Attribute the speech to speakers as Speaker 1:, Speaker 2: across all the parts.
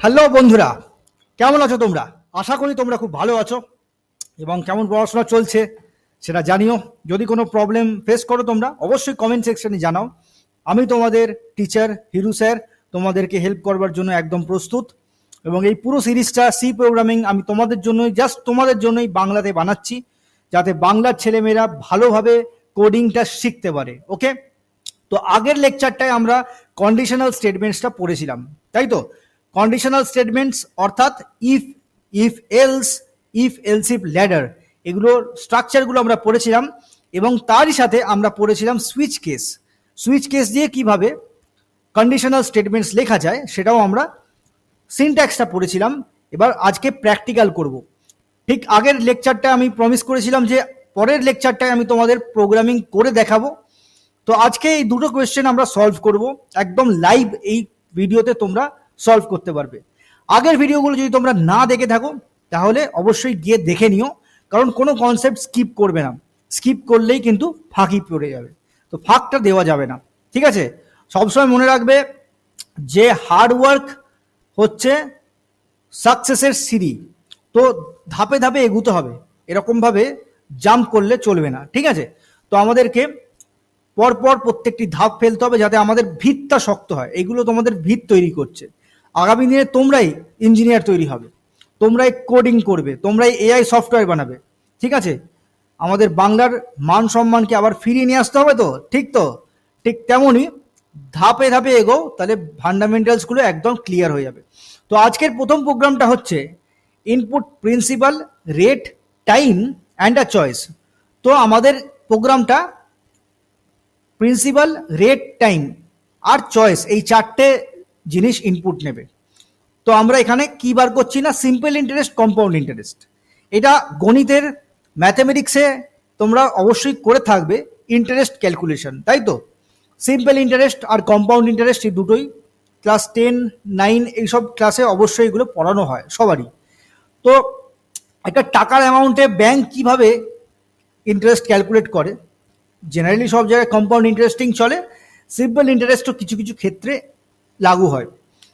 Speaker 1: Hello বন্ধুরা, কেমন আছো তোমরা? আশা করি তোমরা খুব ভালো আছো এবং কেমন পড়াশোনা চলছে সেটা জানিও। যদি কোনো প্রবলেম ফেস করো তোমরা, অবশ্যই কমেন্ট সেকশনে জানাও। আমি তোমাদের টিচার হিরু স্যার তোমাদেরকে হেল্প করবার জন্য একদম প্রস্তুত। এবং এই পুরো সিরিজটা সি প্রোগ্রামিং আমি তোমাদের জন্যই জাস্ট তোমাদের জন্যই বাংলাতে বানাচ্ছি, যাতে বাংলার ছেলেমেয়েরা ভালোভাবে কোডিংটা শিখতে পারে ওকে তো আগের লেকচারটায় আমরা কন্ডিশনাল স্টেটমেন্টসটা পড়েছিলাম, তাই তো? কন্ডিশনাল স্টেটমেন্টস অর্থাৎ if if else if else if ladder এগুলোর স্ট্রাকচারগুলো আমরা পড়েছিলাম এবং তারই সাথে আমরা পড়েছিলাম সুইচ কেস সুইচ কেস দিয়ে কীভাবে কন্ডিশনাল স্টেটমেন্টস লেখা যায় সেটাও আমরা সিনট্যাক্সটা পড়েছিলাম। এবার আজকে প্র্যাকটিক্যাল করব। ঠিক আগের লেকচারটা আমি প্রমিস করেছিলাম যে পরের লেকচারটায় আমি তোমাদের প্রোগ্রামিং করে দেখাবো। তো আজকে এই দুটো কোয়েশ্চেন আমরা সলভ করব। একদম লাইভ এই ভিডিওতে তোমরা সলভ করতে পারবে। আগের ভিডিওগুলো যদি তোমরা না দেখে থাকো, তাহলে অবশ্যই গিয়ে দেখে নিও, কারণ কোনো কনসেপ্ট স্কিপ করবে না। স্কিপ করলেই কিন্তু ফাঁকি পড়ে যাবে। তো ফাঁকটা দেওয়া যাবে না। ঠিক আছে? সবসময় মনে রাখবে যে হার্ডওয়ার্ক হচ্ছে সাকসেসের সিঁড়ি। তো ধাপে ধাপে এগুতে হবে। এরকমভাবে জাম্প করলে চলবে না। ঠিক আছে? তো আমাদেরকে পরপর প্রত্যেকটি ধাপ ফেলতে হবে যাতে আমাদের ভিতটা শক্ত হয়। এগুলো তোমাদের ভিত তৈরি করছে। আগামী দিনে তোমরাই ইঞ্জিনিয়ার তৈরি হবে, তোমরাই কোডিং করবে, তোমরাই এআই সফটওয়্যার বানাবে, ঠিক আছে? আমাদের বাংলার মান সম্মানকে আবার ফিরিয়ে নিয়ে আসতে হবে তো? ঠিক তো? ঠিক তেমনই ধাপে ধাপে এগো তাহলে ফান্ডামেন্টালসগুলো একদম ক্লিয়ার হয়ে যাবে। তো আজকের প্রথম প্রোগ্রামটা হচ্ছে input principal rate time and uh choice তো আমাদের প্রোগ্রামটা প্রিন্সিপাল রেট টাইম আর চয়েস এই চারটে জিনিস ইনপুট নেবে। তো আমরা এখানে কি বার করছি না? সিম্পল ইন্টারেস্ট কম্পাউন্ড ইন্টারেস্ট এটা গণিতের ম্যাথামেটিক্সে তোমরা অবশ্যই করে থাকবে ইন্টারেস্ট ক্যালকুলেশন তাই তো? সিম্পল ইন্টারেস্ট আর কম্পাউন্ড ইন্টারেস্ট এই দুটোই ক্লাস টেন নাইন এইসব ক্লাসে অবশ্যই এগুলো পড়ানো হয়, সবারই। তো একটা টাকার অ্যামাউন্টে ব্যাংক কীভাবে ইন্টারেস্ট ক্যালকুলেট করে? জেনারেলি সব জায়গায় কম্পাউন্ড ইন্টারেস্টিং চলে। সিম্পল ইন্টারেস্টও কিছু কিছু ক্ষেত্রে লাগু হয়।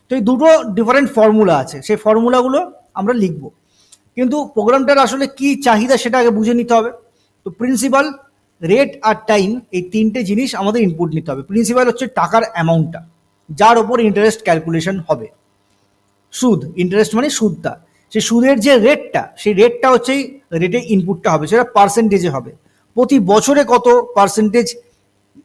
Speaker 1: তো এই দুটো ডিফারেন্ট ফর্মুলা আছে। সেই ফর্মুলাগুলো আমরা লিখব। কিন্তু প্রোগ্রামটার আসলে কি চাহিদা সেটা আগে বুঝে নিতে হবে। তো প্রিন্সিপাল রেট আর টাইম এই তিনটে জিনিস আমাদের ইনপুট নিতে হবে। প্রিন্সিপাল হচ্ছে টাকার অ্যামাউন্টটা যার ওপর ইন্টারেস্ট ক্যালকুলেশন হবে। সুদ ইন্টারেস্ট মানে সুদটা। সেই সুদের যে রেটটা সেই রেটটা হচ্ছে রেটে ইনপুটটা হবে, সেটা পার্সেন্টেজে হবে। প্রতি বছরে কত পার্সেন্টেজ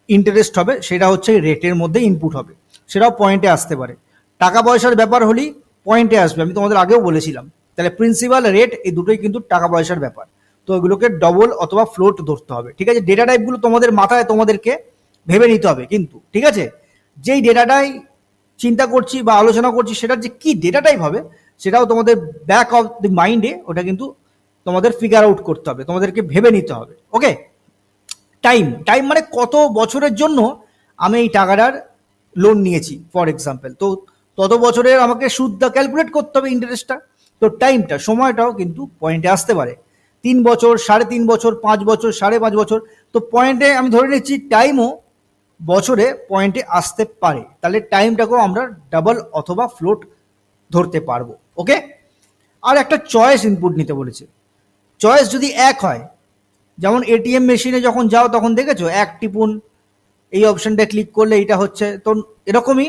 Speaker 1: ইন্টারেস্ট হবে, সেটা হচ্ছে রেটের মধ্যে ইনপুট হবে। সেটাও পয়েন্টে আসতে পারে। টাকা পয়সার ব্যাপার হলেই পয়েন্টে আসবে। আমি তোমাদের আগেও বলেছিলাম। তাহলে প্রিন্সিপাল রেট এই দুটোই কিন্তু টাকা পয়সার ব্যাপার। তো এগুলোকে ডবল অথবা ফ্লোট ধরতে হবে। ঠিক আছে? ডেটা টাইপগুলো তোমাদের মাথায় তোমাদেরকে ভেবে নিতে হবে কিন্তু। ঠিক আছে? যেই ডেটাটাই চিন্তা করছি বা আলোচনা করছি, সেটার যে কি ডেটা টাইপ হবে, সেটাও তোমাদের ব্যাক অফ দি মাইন্ডে ওটা কিন্তু তোমাদের ফিগার আউট করতে হবে। তোমাদেরকে ভেবে নিতে হবে। ওকে টাইম টাইম মানে কত বছরের জন্য আমি এই টাকাটার লোন নিয়েছি ফর এক্সাম্পল তো তত বছরের আমাকে সুদটা ক্যালকুলেট করতে হবে ইন্টারেস্টটা তো টাইমটা সময়টাও কিন্তু পয়েন্টে আসতে পারে। তিন বছর, সাড়ে তিন বছর, পাঁচ বছর, সাড়ে পাঁচ বছর, তো পয়েন্টে আমি ধরে নিচ্ছি টাইমও বছরে পয়েন্টে আসতে পারে। তাহলে টাইমটাকেও আমরা ডাবল অথবা ফ্লোট ধরতে পারব ওকে আর একটা চয়েস ইনপুট নিতে বলেছে। চয়েস যদি এক হয়, যেমন এটিএম মেশিনে যখন যাও, তখন দেখেছ? এক টিপুন এই অপশনটা ক্লিক করলে এটা হচ্ছে। তো এরকমই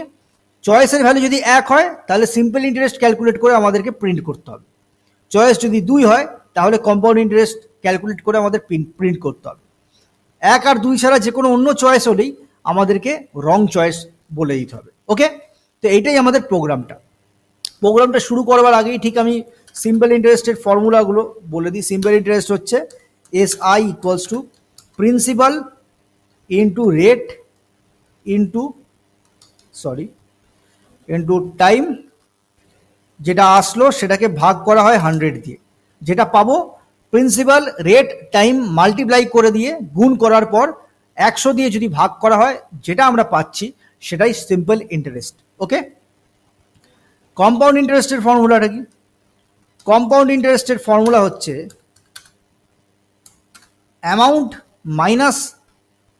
Speaker 1: চয়েসের ভ্যালু যদি এক হয়, তাহলে সিম্পল ইন্টারেস্ট ক্যালকুলেট করে আমাদেরকে প্রিন্ট করতে হবে। চয়েস যদি দুই হয়, তাহলে কম্পাউন্ড ইন্টারেস্ট ক্যালকুলেট করে আমাদের প্রিন্ট করতে হবে। এক আর দুই ছাড়া যে কোনো অন্য চয়েস হলেই আমাদেরকে রং চয়েস বলে দিতে হবে। ওকে তো এইটাই আমাদের প্রোগ্রামটা প্রোগ্রামটা শুরু করবার আগেই ঠিক আমি সিম্পল ইন্টারেস্টের ফর্মুলাগুলো বলে দিই। সিম্পল ইন্টারেস্ট হচ্ছে S I equals to principal into rate into sorry into time যেটা আসলো সেটাকে ভাগ করা হয় হান্ড্রেড দিয়ে। যেটা পাবো প্রিন্সিপাল রেট টাইম মাল্টিপ্লাই করে দিয়ে গুণ করার পর একশো দিয়ে যদি ভাগ করা হয়, যেটা আমরা পাচ্ছি সেটাই সিম্পল ইন্টারেস্ট ওকে কম্পাউন্ড ইন্টারেস্টের ফর্মুলাটা কি? কম্পাউন্ড ইন্টারেস্টের ফর্মুলা হচ্ছে অ্যামাউন্ট মাইনাস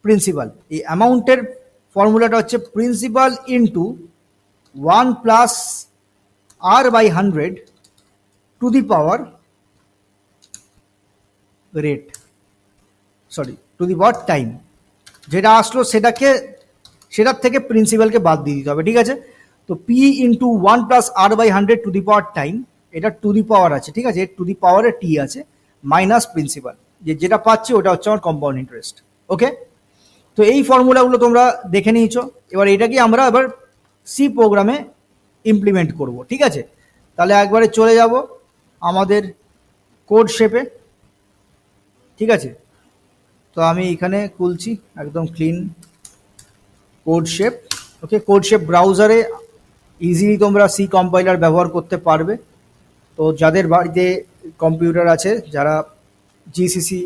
Speaker 1: প্রিন্সিপাল এই অ্যামাউন্টের ফর্মুলাটা হচ্ছে principal into one plus R by hundred to the power rate sorry to the power time যেটা আসলো সেটাকে, সেটার থেকে প্রিন্সিপালকে বাদ দিয়ে দিতে হবে, ঠিক আছে? তো P into one plus R by hundred to the power time এটা টু দি পাওয়ার আছে, ঠিক আছে? টু দি পাওয়ারে টি আছে মাইনাস প্রিন্সিপাল যে, যেটা পাচ্ছি ওটা হচ্ছে আমার কম্পাউন্ড ইন্টারেস্ট ওকে তো এই ফর্মুলাগুলো তোমরা দেখে নিয়েছো। এবার এটাকে আমরা এবার সি প্রোগ্রামে ইমপ্লিমেন্ট করব, ঠিক আছে? তাহলে একবারে চলে যাব আমাদের কোড শেপে ঠিক আছে? তো আমি এখানে খুলছি একদম clean code chef okay code chef ব্রাউজারে ইজিলি তোমরা সি কম্পাইলার ব্যবহার করতে পারবে। তো যাদের বাড়িতে কম্পিউটার আছে, যারা জিসিসি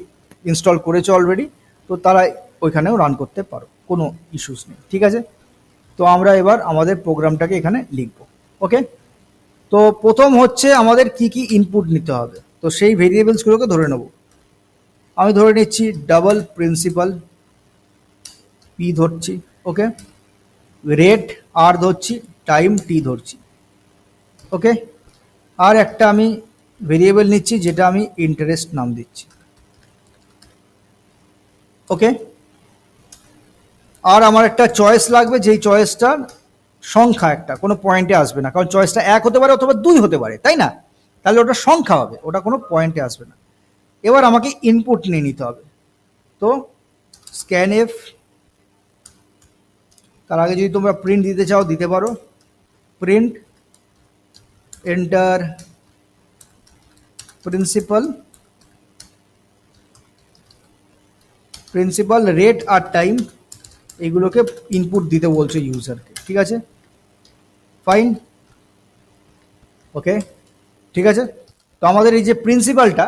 Speaker 1: ইনস্টল করেছে অলরেডি তো তারা ওইখানেও রান করতে পারো, কোনো ইস্যুস নেই, ঠিক আছে? তো আমরা এবার আমাদের প্রোগ্রামটাকে এখানে লিখব ওকে তো প্রথম হচ্ছে আমাদের কি কি ইনপুট নিতে হবে, তো সেই ভেরিয়েবলসগুলোকে ধরে নেব। আমি ধরে নিচ্ছি ডাবল প্রিন্সিপাল পি ধরছি ওকে রেট আর ধরছি টাইম টি ধরছি ওকে আর একটা আমি ভেরিয়েবল নিচ্ছি, যেটা আমি ইন্টারেস্ট নাম দিচ্ছি ওকে আর আমার একটা চয়েস লাগবে, যেই চয়েসটার সংখ্যা একটা, কোনো পয়েন্টে আসবে না। কারণ চয়েসটা এক হতে পারে অথবা দুই হতে পারে, তাই না? তাহলে ওটা সংখ্যা হবে, ওটা কোনো পয়েন্টে আসবে না। এবার আমাকে ইনপুট নিয়ে নিতে হবে। তো স্ক্যান এফ তার আগে যদি তোমরা প্রিন্ট দিতে চাও, দিতে পারো। Print enter principal principal rate আর টাইম এগুলোকে ইনপুট দিতে বলছে ইউজারকে ঠিক আছে? ফাইন ওকে ঠিক আছে? তো আমাদের এই যে প্রিন্সিপালটা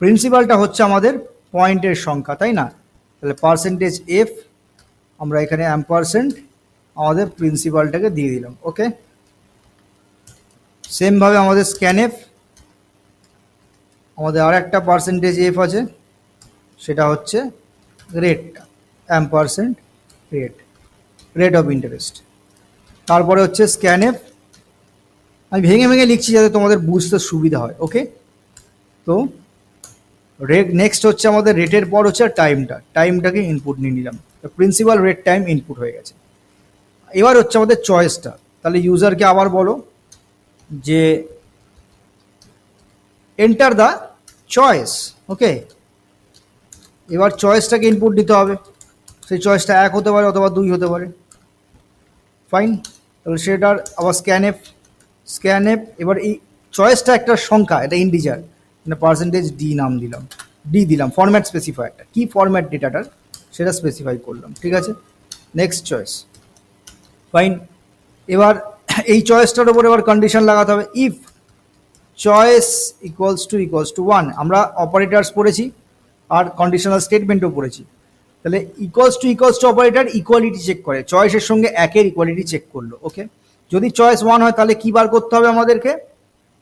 Speaker 1: প্রিন্সিপালটা হচ্ছে আমাদের পয়েন্টের সংখ্যা, তাই না? তাহলে পার্সেন্টেজ এফ আমরা এখানে অ্যাম পার্সেন্ট আমাদের প্রিন্সিপালটাকে দিয়ে দিলাম ওকে সেমভাবে আমাদের স্ক্যান এফ আমাদের আর একটা পার্সেন্টেজ এফ আছে, সেটা হচ্ছে রেটটা অ্যাম percent rate rate of interest তারপরে হচ্ছে স্ক্যান আমি ভেঙে ভেঙে লিখছি যাতে তোমাদের বুঝতে সুবিধা হয় ওকে তো রেট নেক্সট হচ্ছে আমাদের রেটের পর হচ্ছে টাইমটা টাইমটাকে ইনপুট নিয়ে নিলাম। প্রিন্সিপাল রেট টাইম ইনপুট হয়ে গেছে। এবার হচ্ছে আমাদের চয়েসটা তাহলে ইউজারকে আবার বলো যে এন্টার দ্য চয়েস ওকে এবার চয়েসটাকে ইনপুট দিতে হবে। সেই চয়েসটা এক হতে পারে অথবা দুই হতে পারে। ফাইন তাহলে সেটার আবার স্ক্যান এফ স্ক্যান এফ এবার এই চয়েসটা একটা সংখ্যা, এটা ইন্ডিজার মানে পার্সেন্টেজ ডি নাম দিলাম ডি দিলাম ফরম্যাট স্পেসিফায়ারটা কী ফরম্যাট ডেটাটার সেটা স্পেসিফাই করলাম, ঠিক আছে? নেক্সট চয়েস ফাইন এবার এই চয়েসটার উপর এবার কন্ডিশন লাগাতে হবে। If choice equals to equals to one আমরা অপারেটার্স পড়েছি, আর কন্ডিশনাল স্টেটমেন্টও পড়েছি। তাহলে equals to equals to operator equality check করে। চয়েসের সঙ্গে একের ইকুয়ালিটি চেক করল ওকে যদি চয়েস ওয়ান হয়, তাহলে কী বার করতে হবে আমাদেরকে?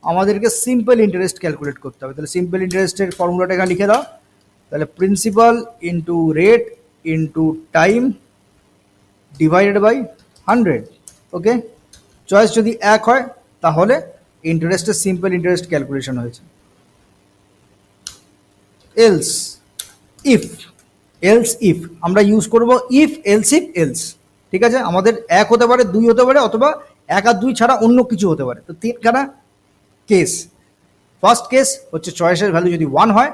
Speaker 1: আমাদেরকে সিম্পল ইন্টারেস্ট ক্যালকুলেট করতে হবে। তাহলে সিম্পল ইন্টারেস্টের ফর্মুলাটা এখানে লিখে দাও। তাহলে principal into rate into time divided by hundred okay choice যদি এক হয়, তাহলে ইন্টারেস্টের সিম্পল ইন্টারেস্ট ক্যালকুলেশন হয়েছে। এলস ইফ এলস ইফ আমরা ইউজ করব ইফ এলস ইফ এলস ঠিক আছে? আমাদের এক হতে পারে, দুই হতে পারে, অথবা এক আর দুই ছাড়া অন্য কিছু হতে পারে। তো তিনখানা কেস ফার্স্ট কেস হচ্ছে চয়েসের ভ্যালু যদি ওয়ান হয়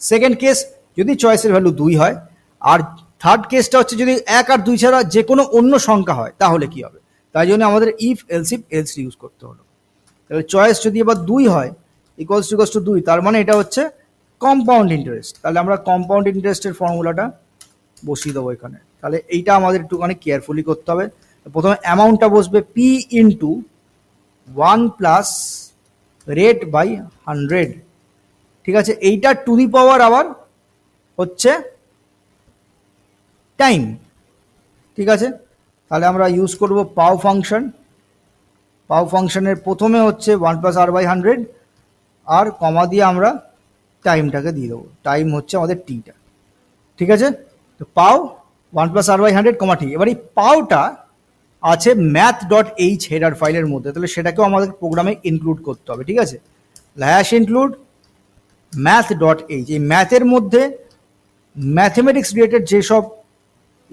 Speaker 1: সেকেন্ড কেস যদি চয়েসের ভ্যালু দুই হয়, আর থার্ড কেসটা হচ্ছে যদি এক আর দুই ছাড়া যে কোনো অন্য সংখ্যা হয়, তাহলে কি হবে? তাই জন্য আমাদের if else if else use করতে হলো। তাহলে চয়েস যদি এবার দুই হয় ইকুয়ালস টু টু দুই, তার মানে এটা হচ্ছে কম্পাউন্ড ইন্টারেস্ট তাহলে আমরা কম্পাউন্ড ইন্টারেস্টের ফর্মুলাটা বসিয়ে দেবো এখানে। তাহলে এইটা আমাদের একটুখানি কেয়ারফুলি করতে হবে। প্রথমে অ্যামাউন্টটা বসবে P into one plus rate by hundred ঠিক আছে? এইটা টু দি পাওয়ার আবার হচ্ছে টাইম ঠিক আছে? তাহলে আমরা ইউজ করব পাও ফাংশন। পাও ফাংশনের প্রথমে হচ্ছে one plus R by hundred R comma দিয়ে আমরা টাইমটাকে দিয়ে দেবো। টাইম হচ্ছে আমাদের টিটা ঠিক আছে? তো pow one plus R by hundred comma T এবার এই পাওটা আছে ম্যাথ ডট এইচ হেডার ফাইলের মধ্যে। তাহলে সেটাকেও আমাদের প্রোগ্রামে ইনক্লুড করতে হবে। ঠিক আছে? Hash include math dot H এই ম্যাথের মধ্যে ম্যাথমেটিক্স রিলেটেড যেসব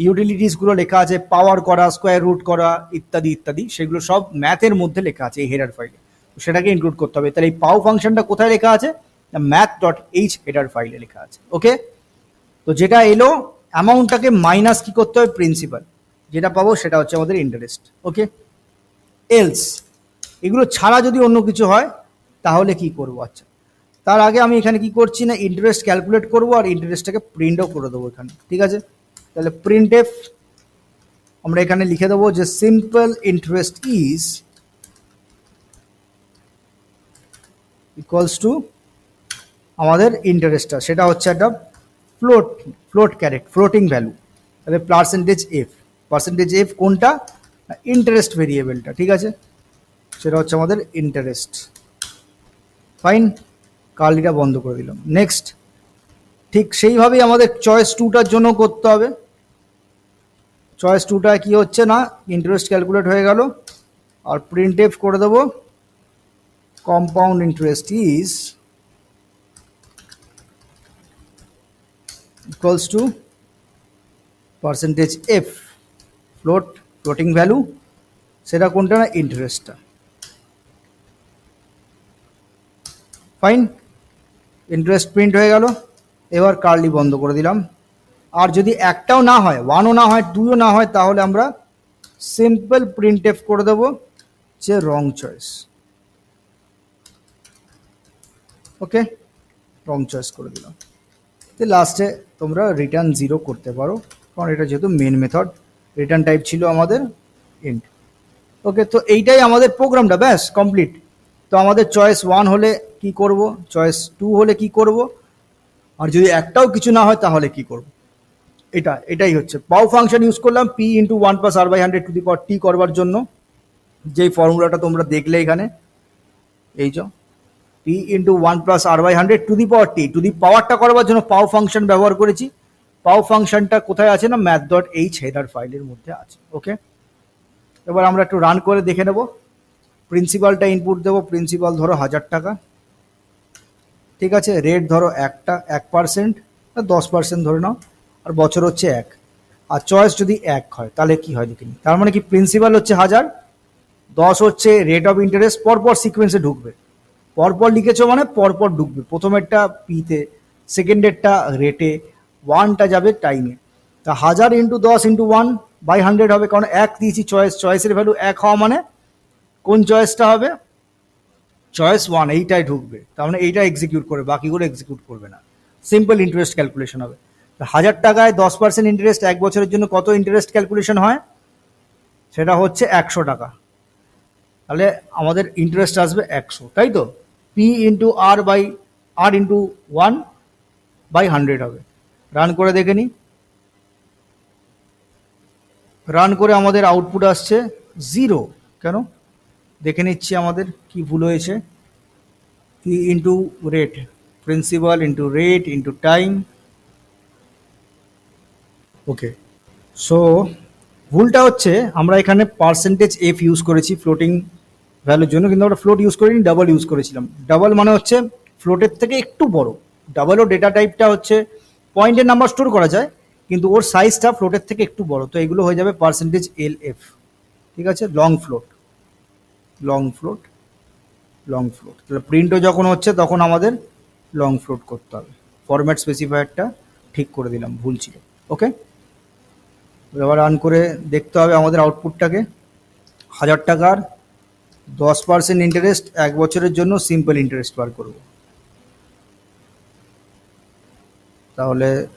Speaker 1: ইউটিলিটিসগুলো লেখা আছে পাওয়ার করা স্কোয়ার রুট করা, ইত্যাদি ইত্যাদি, সেগুলো সব ম্যাথের মধ্যে লেখা আছে এই হেডার ফাইলে সেটাকে ইনক্লুড করতে হবে। তাহলে এই পাও ফাংশনটা কোথায় লেখা আছে? ম্যাথ ডট এইচ হেডার ফাইলে লেখা আছে ওকে তো যেটা এলো অ্যামাউন্টটাকে মাইনাস কি করতে হবে প্রিন্সিপাল যেটা পাবো সেটা হচ্ছে আমাদের ইন্টারেস্ট ওকে এলস এগুলো ছাড়া যদি অন্য কিছু হয়, তাহলে কি করব? আচ্ছা তার আগে আমি এখানে কি করছি না ইন্টারেস্ট ক্যালকুলেট করব আর ইন্টারেস্টটাকে প্রিন্টও করে দেবো এখানে, ঠিক আছে? তাহলে প্রিন্ট এফ আমরা এখানে লিখে দেবো যে simple interest is equals to আমাদের ইন্টারেস্টটা সেটা হচ্ছে একটা float float correct floating value তাহলে পার্সেন্টেজ এফ পার্সেন্টেজ এফ কোনটা? ইন্টারেস্ট ভেরিয়েবলটা ঠিক আছে? সেটা হচ্ছে আমাদের ইন্টারেস্ট ফাইন কার্লিটা বন্ধ করে দিলাম। নেক্সট ঠিক সেইভাবেই আমাদের চয়েস টুটার জন্য করতে হবে। চয়েস টুটা কি হচ্ছে না? ইন্টারেস্ট ক্যালকুলেট হয়ে গেল। আর প্রিন্ট এফ করে দেবো। Compound interest is equals to percentage f. Float, floating value, সেটা কোনটা না ইন্টারেস্টটা ফাইন ইন্টারেস্ট প্রিন্ট হয়ে গেল, এবার কার্লি বন্ধ করে দিলাম। আর যদি একটাও না হয় ওয়ানও না হয় দুইও না হয়, তাহলে আমরা সিম্পল প্রিন্ট এফ করে দেবো, যে রং চয়েস ওকে রং চয়েস করে দিলাম। লাস্টে তোমরা রিটার্ন জিরো করতে পারো, কারণ এটা যেহেতু মেন মেথড রিটার্ন টাইপ ছিল আমাদের এন্ড ওকে তো এইটাই আমাদের প্রোগ্রামটা ব্যাস কমপ্লিট তো আমাদের চয়েস ওয়ান হলে কি করব? চয়েস টু হলে কি করব? আর যদি একটাও কিছু না হয়, তাহলে কি করব? এটা, এটাই হচ্ছে। পাও ফাংশন ইউজ করলাম p into one plus r by hundred to the power t করবার জন্য। যেই ফর্মুলাটা তোমরা দেখলে এখানে, এই যে। P into one plus r by hundred to the power t to the পাওয়ারটা করবার জন্য পাও ফাংশন ব্যবহার করেছি। পাও ফাংশনটা কোথায় আছে না? ম্যাথ ডট এইচ হেডার ফাইলের মধ্যে আছে ওকে এবার আমরা একটু রান করে দেখে নেব। প্রিন্সিপালটা ইনপুট দেবো প্রিন্সিপাল ধরো হাজার টাকা। ঠিক আছে রেট ধরো একটা, এক পার্সেন্ট দশ পার্সেন্ট ধরে নাও, আর বছর হচ্ছে এক। আর চয়েস যদি এক হয়, তাহলে কি হয় দেখিনি? তার মানে কি প্রিন্সিপাল হচ্ছে হাজার, দশ হচ্ছে রেট অফ ইন্টারেস্ট পরপর সিকোয়েন্সে ঢুকবে। পরপর লিখেছো মানে পরপর ঢুকবে প্রথমেরটা পিতে সেকেন্ডেরটা রেটে ওয়ানটা যাবে টাইমে তা হাজার ইন্টু দশ ইন্টু ওয়ান বাই হান্ড্রেড হবে, কারণ এক দিয়েছি চয়েস চয়েসের ভ্যালু এক হওয়া মানে কোন চয়েসটা হবে? চয়েস ওয়ান এইটাই ঢুকবে। তার মানে এইটা এক্সিকিউট করবে বাকিগুলো এক্সিকিউট করবে না। সিম্পল ইন্টারেস্ট ক্যালকুলেশন হবে। হাজার টাকায় দশ পার্সেন্ট ইন্টারেস্ট এক বছরের জন্য কত ইন্টারেস্ট ক্যালকুলেশন হয়? সেটা হচ্ছে একশো টাকা। তাহলে আমাদের ইন্টারেস্ট আসবে একশো, তাই তো? P into r by r into one by hundred হবে। রান করে দেখে নিই রান করে আমাদের আউটপুট আসছে জিরো কেন? দেখে নিচ্ছি আমাদের কি ভুল হয়েছে। P into rate principal into rate into time okay so ভুলটা হচ্ছে আমরা এখানে পার্সেন্টেজ এফ ইউজ করেছি ফ্লোটিং ভ্যালুর জন্য কিন্তু আমরা ফ্লোট ইউজ করিনি ডাবল ইউজ করেছিলাম। ডাবল মানে হচ্ছে ফ্লোটের থেকে একটু বড়। ডাবল ও ডেটা টাইপটা হচ্ছে পয়েন্টের নাম্বার স্টোর করা যায়, কিন্তু ওর সাইজটা ফ্লোটের থেকে একটু বড়। তো এগুলো হয়ে যাবে পার্সেন্টেজ এল এফ ঠিক আছে? Long float long float long float তাহলে প্রিন্টও যখন হচ্ছে তখন আমাদের লং ফ্লোট করতে হবে। ফরম্যাট স্পেসিফায়ারটা ঠিক করে দিলাম, ভুল ছিল। ওকে এবার রান করে দেখতে হবে আমাদের আউটপুটটাকে হাজার টাকার দশ পার্সেন্ট ইন্টারেস্ট এক বছরের জন্য সিম্পল ইন্টারেস্ট বার করব। তাহলে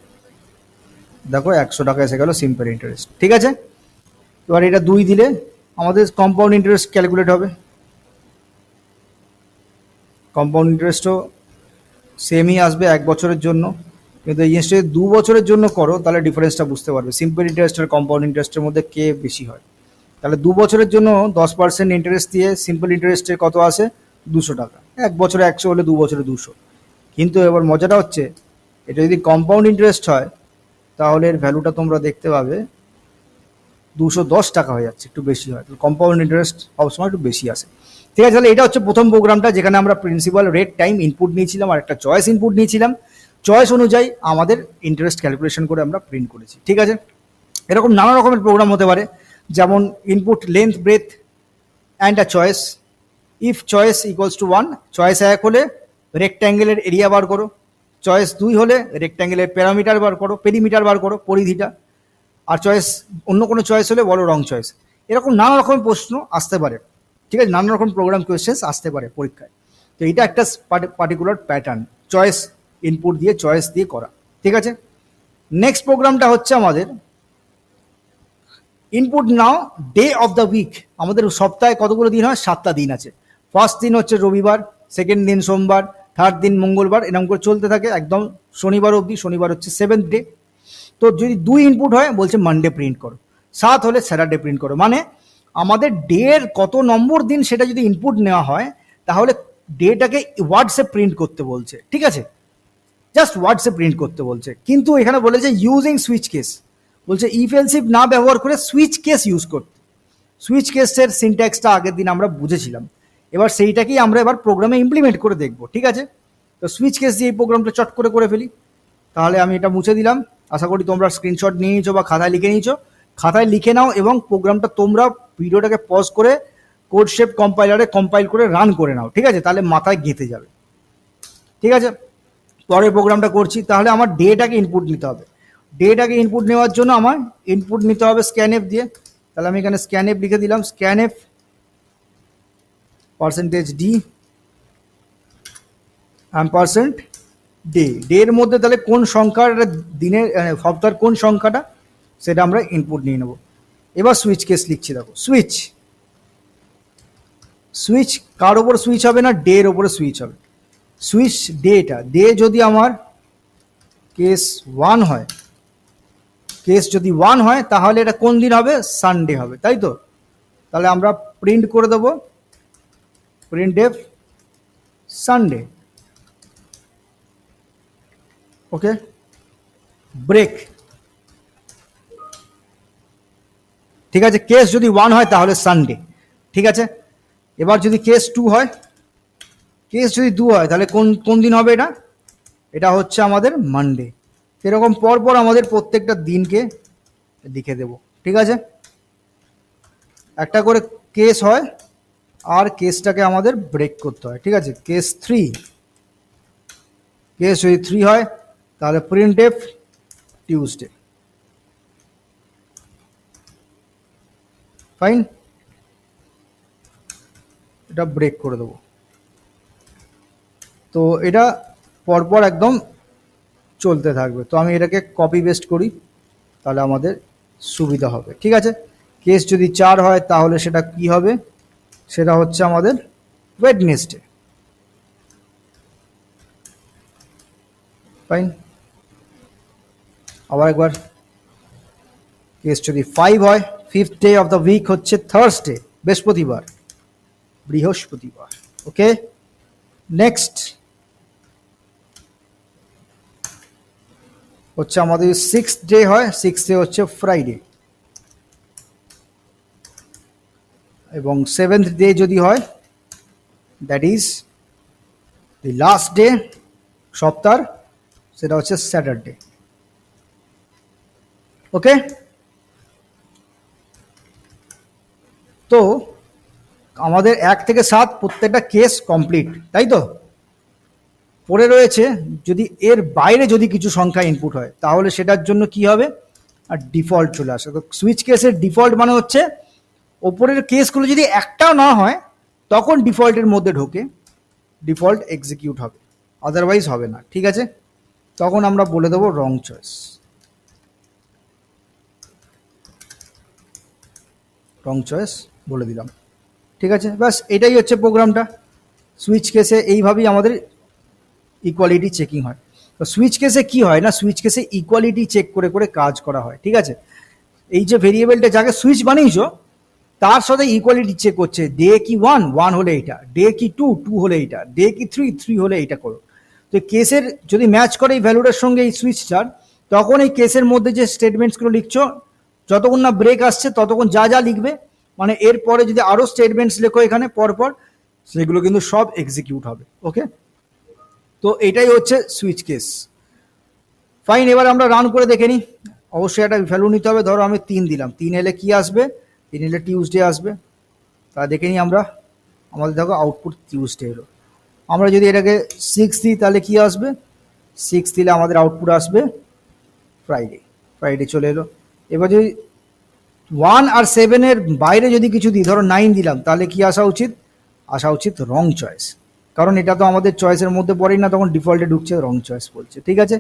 Speaker 1: দেখো একশো টাকা এসে গেল সিম্পল ইন্টারেস্ট ঠিক আছে? এবার এটা দুই দিলে আমাদের কম্পাউন্ড ইন্টারেস্ট ক্যালকুলেট হবে। কম্পাউন্ড ইন্টারেস্টও সেমই আসবে এক বছরের জন্য। কিন্তু এই জিনিসটা যদি দু বছরের জন্য করো, তাহলে ডিফারেন্সটা বুঝতে পারবে। সিম্পল ইন্টারেস্ট আর কম্পাউন্ড ইন্টারেস্টের মধ্যে কে বেশি হয়। তাহলে দু বছরের জন্য দশ পার্সেন্ট ইন্টারেস্ট দিয়ে সিম্পল ইন্টারেস্টের কত আসে? দুশো টাকা। এক বছরে একশো হলে দু বছরে দুশো। কিন্তু এবার মজাটা হচ্ছে, এটা যদি কম্পাউন্ড ইন্টারেস্ট হয়, তাহলে এর ভ্যালুটা তোমরা দেখতে পাবে দুশো দশ টাকা হয়ে যাচ্ছে, একটু বেশি হয়। কম্পাউন্ড ইন্টারেস্ট সবসময় একটু বেশি আসে। ঠিক আছে, তাহলে এটা হচ্ছে প্রথম প্রোগ্রামটা যেখানে আমরা প্রিন্সিপাল রেট টাইম ইনপুট নিয়েছিলাম আর একটা চয়েস ইনপুট নিয়েছিলাম। চয়েস অনুযায়ী আমাদের ইন্টারেস্ট ক্যালকুলেশন করে আমরা প্রিন্ট করেছি। ঠিক আছে? এরকম নানা রকমের প্রোগ্রাম হতে পারে। যেমন input length breadth and uh choice if choice equals to one choice এক হলে রেক্ট্যাঙ্গেলের এরিয়া বার করো। চয়েস দুই হলে রেক্ট্যাঙ্গেলের প্যারামিটার বার করো পেরিমিটার বার করো, পরিধিটা। আর চয়েস অন্য কোনো চয়েস হলে বলো রং চয়েস এরকম নানা রকমের প্রশ্ন আসতে পারে। ঠিক আছে? নানা রকম প্রোগ্রাম কোয়েশ্চেন্স আসতে পারে পরীক্ষায়। তো এটা একটা পার্টিকুলার প্যাটার্ন চয়েস ইনপুট দিয়ে চয়েস দিয়ে করা। ঠিক আছে? নেক্সট প্রোগ্রামটা হচ্ছে আমাদের input now day of the week আমাদের সপ্তাহে কতগুলো দিন হয়? সাতটা দিন আছে। ফার্স্ট দিন হচ্ছে রবিবার সেকেন্ড দিন সোমবার থার্ড দিন মঙ্গলবার, এরকম করে চলতে থাকে একদম শনিবার অবধি, শনিবার হচ্ছে সেভেন্থ ডে তো যদি দুই ইনপুট হয়, বলছে মানডে প্রিন্ট করো। সাত হলে স্যাটারডে প্রিন্ট করো। মানে আমাদের ডের কত নম্বর দিন সেটা যদি ইনপুট নেওয়া হয়, তাহলে ডেটাকে ওয়ার্ডসে প্রিন্ট করতে বলছে। ঠিক আছে? জাস্ট ওয়ার্ডসে প্রিন্ট করতে বলছে। কিন্তু এখানে বলেছে ইউজিং সুইচ কেস বলছে ইফ এলসিফ না ব্যবহার করে সুইচ কেস ইউজ করতে। সুইচ কেসের সিনট্যাক্সটা আগের দিন আমরা বুঝেছিলাম। এবার সেইটাকেই আমরা এবার প্রোগ্রামে ইমপ্লিমেন্ট করে দেখব, ঠিক আছে? তো সুইচ কেস দিয়ে এই প্রোগ্রামটা চট করে করে ফেলি। তাহলে আমি এটা মুছে দিলাম। আশা করি তোমরা স্ক্রিনশট নিয়ে নিয়েছো বা খাতায় লিখে নিয়েছো। খাতায় লিখে নাও এবং প্রোগ্রামটা তোমরা ভিডিওটাকে পজ করে কোড শেপ কম্পাইলারে কম্পাইল করে রান করে নাও, ঠিক আছে? তাহলে মাথায় গেঁথে যাবে। ঠিক আছে? পরে প্রোগ্রামটা করছি। তাহলে আমার ডেটাকে ইনপুট নিতে হবে। ডেটাকে ইনপুট নেওয়ার জন্য আমার ইনপুট নিতে হবে স্ক্যানএফ দিয়ে। তাহলে আমি এখানে স্ক্যানএফ লিখে দিলাম। Scanf percentage d percent day ডের মধ্যে তাহলে কোন সংখ্যার দিনের আহ, সপ্তাহের কোন সংখ্যাটা সেটা আমরা ইনপুট নিয়ে নেব। এবার সুইচ কেস লিখছি দেখো। সুইচ সুইচ কার ওপর সুইচ হবে না ডে এর ওপরে সুইচ হবে। সুইচ ডেটা ডে যদি আমার কেস ওয়ান হয় কেস যদি ওয়ান হয়, তাহলে এটা কোন দিন হবে? সানডে হবে, তাই তো? তাহলে আমরা প্রিন্ট করে দেবো। Print f Sunday okay break ঠিক আছে কেস যদি ওয়ান হয়, তাহলে সানডে ঠিক আছে? এবার যদি কেস টু হয় কেস যদি দু হয়, তাহলে কোন কোন দিন হবে এটা? এটা হচ্ছে আমাদের মানডে এরকম পর পর আমাদের প্রত্যেকটা দিনকে লিখে দেব। ঠিক আছে? একটা করে কেস হয় আর কেসটাকে আমাদের ব্রেক করতে হয়। ঠিক আছে? কেস থ্রি কেস যদি থ্রি হয়, তাহলে প্রিন্ট এফ টিউসডে ফাইন এটা ব্রেক করে দেবো। তো এটা পরপর একদম চলতে থাকবে। তো আমি এটাকে কপি পেস্ট করি, তাহলে আমাদের সুবিধা হবে। ঠিক আছে? কেস যদি চার হয়, তাহলে সেটা কি হবে? সেটা হচ্ছে আমাদের ওয়েডনেসডে ফাইন আবার একবার। কেস যদি ফাইভ হয় fifth day of the week হচ্ছে থার্সডে বৃহস্পতিবার। বৃহস্পতিবার ওকে নেক্সট হচ্ছে আমাদের সিক্স ডে হয় সিক্স ডে হচ্ছে ফ্রাইডে এবং সেভেন্থ ডে যদি হয় that is the last day সপ্তাহ, সেটা হচ্ছে স্যাটারডে ওকে তো আমাদের এক থেকে সাত প্রত্যেকটা কেস কমপ্লিট তাই তো? পড়ে রয়েছে, যদি এর বাইরে যদি কিছু সংখ্যা ইনপুট হয়, তাহলে সেটার জন্য কি হবে? আর ডিফল্ট চলে আসে। তো সুইচ কেসের ডিফল্ট মানে হচ্ছে, ওপরের কেসগুলো যদি একটাও না হয়, তখন ডিফল্টের মধ্যে ঢোকে ডিফল্ট এক্সিকিউট হবে। আদারওয়াইজ হবে না, ঠিক আছে? তখন আমরা বলে দেবো রং চয়েস রং চয়েস বলে দিলাম। ঠিক আছে? ব্যাস, এটাই হচ্ছে প্রোগ্রামটা সুইচ কেসে এইভাবেই আমাদের ইকুয়ালিটি চেকিং হয়। তো সুইচ কেসে কি হয় না সুইচ কেসে ইকুয়ালিটি চেক করে করে কাজ করা হয়, ঠিক আছে? এই যে ভেরিয়েবলটা যাকে সুইচ বানিয়েছো, তার সাথে ইকুয়ালিটি চেক করছে। ডে কি ওয়ান ওয়ান হলে এইটা ডে কি টু টু হলে এইটা ডে কি থ্রি থ্রি হলে এইটা করো। তো কেসের যদি ম্যাচ করে এই ভ্যালুটার সঙ্গে এই সুইচটার তখন এই কেসের মধ্যে যে স্টেটমেন্টসগুলো লিখছো, যতক্ষণ না ব্রেক আসছে, ততক্ষণ যা যা লিখবে মানে এরপরে যদি আরও স্টেটমেন্টস লেখো এখানে, পরপর, সেগুলো কিন্তু সব এক্সিকিউট হবে ওকে তো এটাই হচ্ছে সুইচ কেস ফাইন এবার আমরা রান করে দেখে নিই। অবশ্যই একটা ভ্যালু নিতে হবে। ধরো আমি তিন দিলাম। তিন এলে কি আসবে? তিন এলে টিউসডে আসবে। তা দেখে নিই আমরা। আমাদের দেখো আউটপুট টিউসডে এলো। আমরা যদি এটাকে সিক্স দিই, তাহলে কি আসবে? সিক্স দিলে আমাদের আউটপুট আসবে ফ্রাইডে ফ্রাইডে চলে এলো। এবার যদি ওয়ান আর সেভেনের বাইরে যদি কিছু দিই, ধরো নাইন দিলাম, তাহলে কি আসা উচিত? আসা উচিত রং চয়েস কারণ এটা তো আমাদের চয়েসের মধ্যে পড়েই না, তখন ডিফল্টে ঢুকছে রং চয়েস বলছে, ঠিক আছে?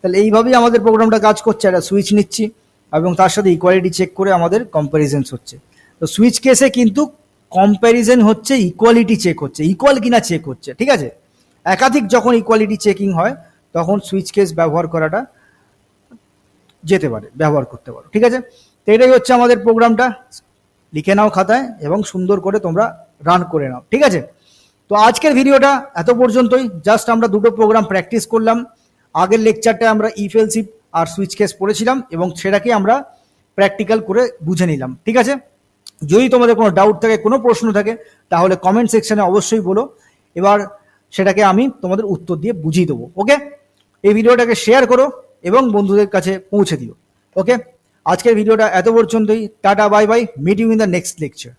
Speaker 1: তাহলে এইভাবেই আমাদের প্রোগ্রামটা কাজ করছে, একটা সুইচ নিচ্ছি, এবং তার সাথে ইকোয়ালিটি চেক করে আমাদের কম্প্যারিজেন্স হচ্ছে। তো সুইচ কেসে কিন্তু কম্প্যারিজন হচ্ছে ইকোয়ালিটি চেক হচ্ছে ইকুয়াল কিনা চেক হচ্ছে, ঠিক আছে? একাধিক যখন ইকোয়ালিটি চেকিং হয়, তখন সুইচ কেস ব্যবহার করাটা যেতে পারে, ব্যবহার করতে পারো, ঠিক আছে? তো এটাই হচ্ছে আমাদের প্রোগ্রামটা লিখে নাও খাতায়, এবং সুন্দর করে তোমরা রান করে নাও, ঠিক আছে? তো আজকের ভিডিওটা এত পর্যন্তই। জাস্ট আমরা দুটো প্রোগ্রাম প্র্যাকটিস করলাম। আগের লেকচারটা আমরা ইফেলসিপ আর সুইচ কেস পড়েছিলাম এবং সেটাকে আমরা প্র্যাকটিক্যাল করে বুঝে নিলাম। ঠিক আছে? যদি তোমাদের কোনো ডাউট থাকে, কোনো প্রশ্ন থাকে, তাহলে কমেন্ট সেকশানে অবশ্যই বলো। এবার সেটাকে আমি তোমাদের উত্তর দিয়ে বুঝিয়ে দেবো। ওকে এই ভিডিওটাকে শেয়ার করো এবং বন্ধুদের কাছে পৌঁছে দিও। ওকে আজকের ভিডিওটা এত পর্যন্তই। Tata bye bye meet you in the next lecture